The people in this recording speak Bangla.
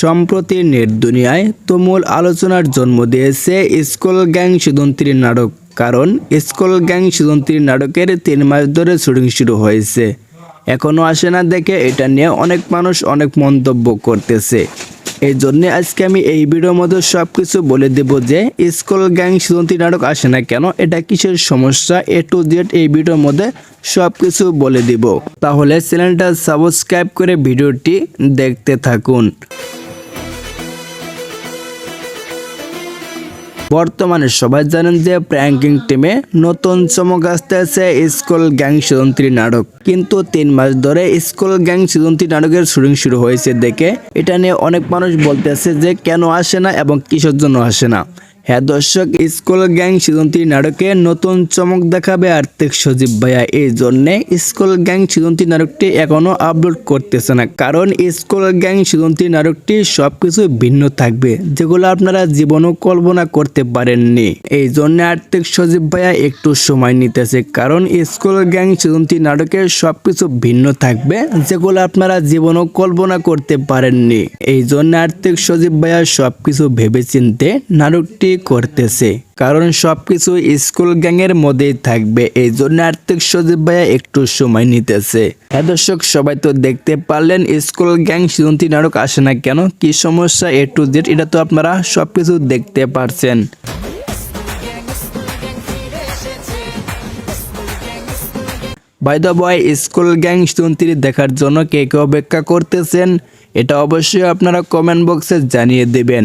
সম্প্রতি নেট দুনিয়ায় তুমুল আলোচনার জন্ম দিয়েছে স্কুল গ্যাং সিদ্ধান্তির নাটক। কারণ স্কুল গ্যাং সিদ্ধান্তির নাটকের তিন মাস ধরে শুটিং শুরু হয়েছে। এখনও আসে না দেখে এটা নিয়ে অনেক মানুষ অনেক মন্তব্য করতেছে। এই জন্য আজকে আমি এই ভিডিওর মধ্যে সব কিছু বলে দেব যে স্কুল গ্যাং সিদ্ধান্তি নাটক আসে না কেন, এটা কিসের সমস্যা, এ টু জেড এই ভিডিওর মধ্যে সব কিছু বলে দিব। তাহলে চ্যানেলটা সাবস্ক্রাইব করে ভিডিওটি দেখতে থাকুন। বর্তমানে সবাই জানেন যে প্র্যাঙ্কিং টিমে নতুন চমক আসতে আছে স্কুল গ্যাং সিদ্ধান্তি নাটক। কিন্তু তিন মাস ধরে স্কুল গ্যাং সিদ্ধান্তি নাটকের শুটিং শুরু হয়েছে দেখে এটা নিয়ে অনেক মানুষ বলতেছে যে কেন আসে না এবং কিসের জন্য আসে না। হ্যাঁ দর্শক, স্কুল গ্যাং সিদ্ধান্তি নাটকে নতুন চমক দেখাবে আর্থিক সজীব ভাইয়া। এই জন্যে স্কুল গ্যাং সিদ্ধান্তি নাটকটি এখনও আপলোড করতেছে না। কারণ স্কুল গ্যাং সিদ্ধান্তি নাটকটি সবকিছু ভিন্ন থাকবে, যেগুলো আপনারা জীবনও কল্পনা করতে পারেননি। এই জন্য আর্থিক সজীব ভাইয়া একটু সময় নিতেছে, কারণ স্কুল গ্যাং সিদ্ধান্তি নাটকের সবকিছু ভিন্ন থাকবে, যেগুলো আপনারা জীবনও কল্পনা করতে পারেননি। এই জন্য আর্থিক সজীব ভাইয়া সবকিছু ভেবেচিন্তে নাটকটি করতেছে। কারণ সবকিছু স্কুল গ্যাংয়ের মধ্যেই থাকবে এই জন্য আর্থিক সজীব ভাইয়া একটু সময় নিতেছে। হ্যাঁ দর্শক, সবাই তো দেখতে পারলেন, স্কুল গ্যাং সিদ্ধান্তি নাটক আসে না কেন? কি সমস্যা এ টু জেড, এটা তো আপনারা সবকিছু দেখতে পারছেন। By the boy school gang সিদ্ধান্তির দেখার জন্য কে কে অপেক্ষা করতেছেন, এটা অবশ্যই আপনারা কমেন্ট বক্সে জানিয়ে দেবেন।